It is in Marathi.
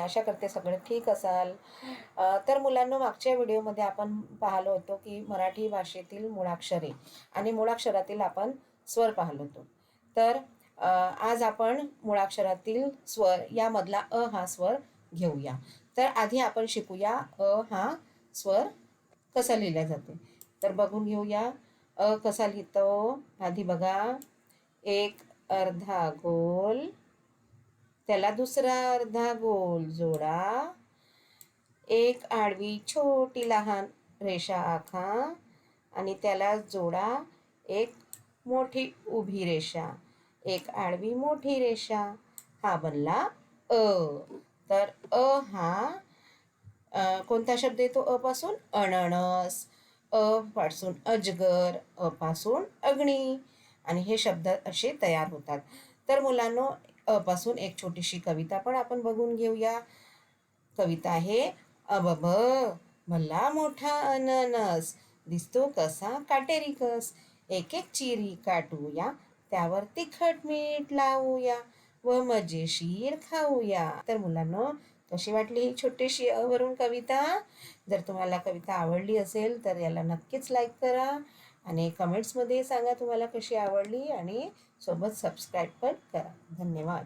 आशा करते सगळे ठीक असाल. तर मुलांना मागच्या व्हिडिओमध्ये आपण पाहिलो होतो की मराठी भाषेतील मुळाक्षरे आणि मुळाक्षरातील आपण स्वर पाहिलो होतो. तर आज आपण मुळाक्षरातील स्वर यामधला अ हा स्वर घेऊया. तर आधी आपण शिकूया अ हा स्वर कसा लिहिला जाते. तर बघून घेऊया. अ कसा लिहितो? आधी बघा. एक अर्धा गोल त्याला दुसरा अर्धा गोल जोडा. एक आडवी छोटी लहान रेषा आखा. आणि त्याला जोडा. एक मोठी उभी रेषा. एक आडवी मोठी रेषा. हा बनला अ. तर अ हा कोणता शब्द येतो? अपासून अननस. अ पासून अजगर. अ पासून अग्नी. आणि हे शब्द असे तयार होतात. तर मुलांनो अपासून एक छोटीशी कविता पण आपण बघून घेऊया. कविता आहे अबब भला मोठा अननस दिसतो कसा काटेरी कस. एक एक चिरी काटूया त्यावर तिखट मीठ लावूया व मजेशीर खाऊया. तर मुलांना कशी वाटली ही छोटीशी अवरून वरून कविता. जर तुम्हाला कविता आवडली असेल तर याला नक्कीच लाईक करा आणि कमेंट्समध्ये सांगा तुम्हाला कशी आवडली आणि सोबत सबस्क्राईब पण करा. धन्यवाद.